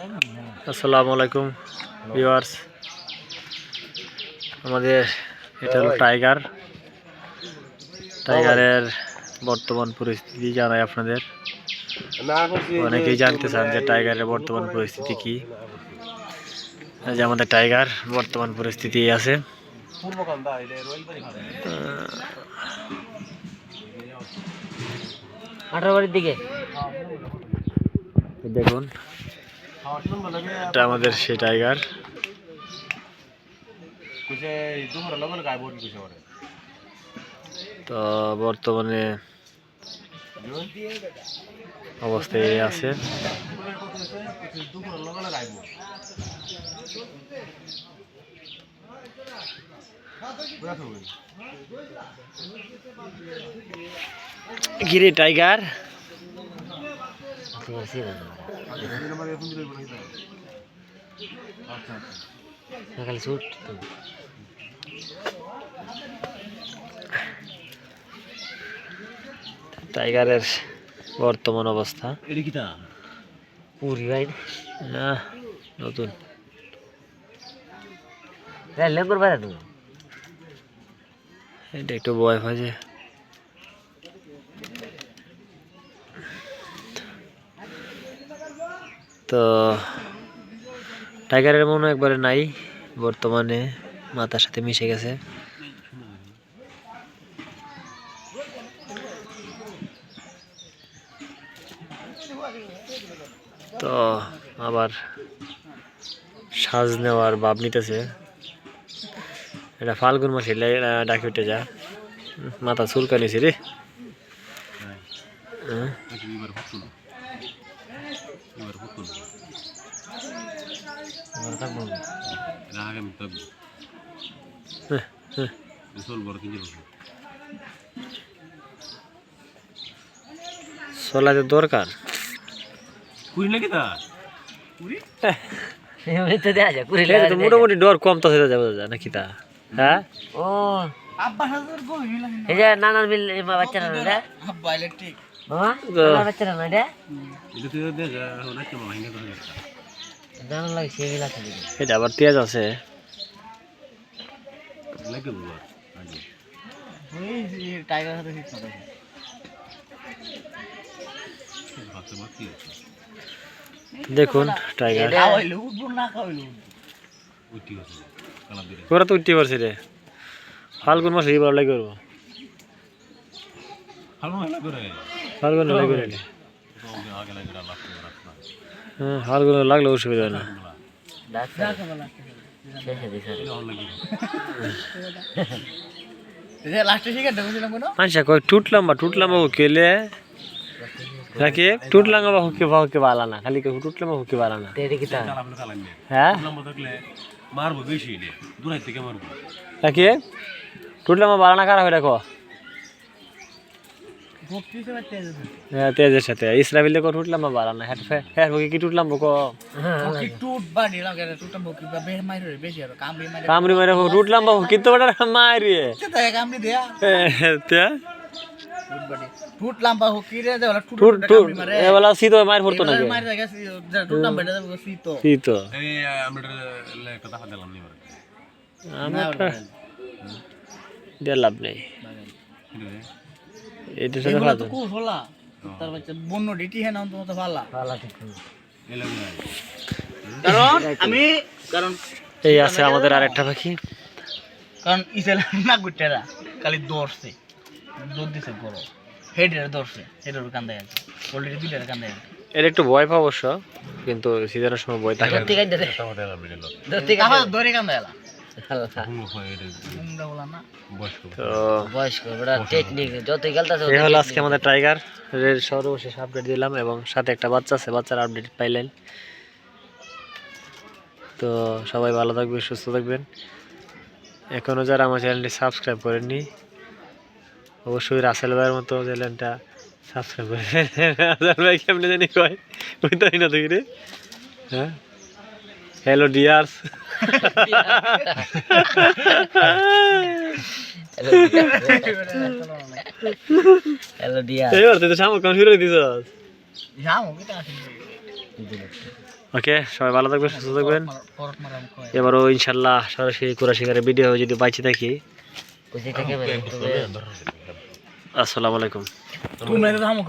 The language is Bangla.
আসসালামু আলাইকুম ভিউয়ার্স। আমাদের এটা হলো টাইগার। টাইগারের বর্তমান পরিস্থিতি জানাই আপনাদের। অনেকেই জানতে চান যে টাইগারের বর্তমান পরিস্থিতি কি। যে আমাদের টাইগার বর্তমান পরিস্থিতি আছে। আঠারো বাড়ির দিকে। দেখুন এটা আমাদের সেই টাইগার তো বর্তমানে অবস্থায় আছে। গিরে টাইগার সকালে শুট টাইগারের বর্তমান অবস্থা। পুরি ভাই না নতুন। এটা একটু বয় ভাজে তো টাইগারের মনে একবারে নাই বর্তমানে মাথার সাথে মিশে গেছে। তো আবার সাজ নেওয়ার ভাব নিতেছে। এটা ফাল্গুন মাসে ডাকি উঠে যা। মাথা চুলকানিছে রে। হ্যাঁ? হ্যাঁ, হ্যাঁ। চলাতে দরকার? এমনি তো দেয়া যায় পুরি এটা তো মোটামুটি ডর কম তো হয়ে যাবে নাকি তা? হ্যাঁ? ও। এই যে নানার মিল এই মা বাচ্চারা না রে মামা এটা? আবার তেজ আছে। দেখুন টাইগার। ওরা তো উঠতে পারছে রে। ফাল্গুন মাসে এবার লাগে করব ফাল্গুন লাগে করে নে। হ্যাঁ ফাল্গুন লাগলে অসুবিধা হয় না। আচ্ছা কই টুটলাম বা টুটলাম বাবু কেলে? নাকি টুটলাম বা হুকে বা হুকে বালা না খালি টুটলাম বা হুকে বালা না। হ্যাঁ? মারবো বেশি দূরাই থেকে মারবো। নাকি? টুটলাম বালা না কারা হয়ে দেখো? হ্যাঁ তেজের সাথে। ইসরাফিল দেখো টুটলাম বা বালা না হ্যাঁ হ্যাঁ হুকে কি টুটলাম বকো টুট বা নিলাম কেন টুটটা বকি বা বের মাইর রে বেশি আর কামড়ি মাইর কামড়ি মারে হোক টুটলাম বা কিন্তু ওটা মারি তে কামড়ি দেয়া। তে? টুট বাড়ি টুট লাম্বা রে টুট টুট টুট পড়তো জায়গা টুট এই আমরা দিলাম নি আমার নেই। এটা সাথে এগুলো তো কুস হলা। তার বাচ্চা বন্য ডিটি হ্যাঁ নাম তোমার তো ভালা পালা কারণ আমি কারণ এই আছে আমাদের আরেকটা পাখি। কারণ ইসেল না গুটেরা খালি দৌড়ছে। দৌড় দিছে বড় হেডের দৌড়ছে। হেডের কান্দায় আছে। অলরেডি দুইটার কান্দায় আছে। এর একটু ভয় পাবো অবশ্য কিন্তু সিজনের সময় ভয় থাকে। ধরতে গাই দে আমাদের আমরা দিল ধরতে গাই আবার দৌড়ে কান্দায় এলা হুম হয় এটা তোমরা বলা না। বয়স্ক। তো বয়স্ক। বড় টেকনিক যত গেলতাছে এই হলো আজকে আমাদের টাইগার সর্বশেষ আপডেট দিলাম এবং সাথে একটা বাচ্চা আছে বাচ্চার আপডেট পাইলেন। তো সবাই ভালো থাকবেন সুস্থ থাকবেন। এখনও যারা আমার চ্যানেলটি সাবস্ক্রাইব করেননি অবশ্যই রাসেল ভাইয়ের মতো চ্যানেলটা সাবস্ক্রাইব করে রাসেল ভাই কেমনে জানি কয়? বুঝতেই না তুই রে? হ্যাঁ? হ্যালো ডিয়ার্স হ্যালো ডিয়া এবার তুই তো ওকে সবাই ভালো থাকবেন সুস্থ থাকবেন। এবারও ইনশাল্লাহ সরাসরি কোরা শিকারের ভিডিও যদি বাইচে থাকি আসসালামু আলাইকুম। তুমি তো হামো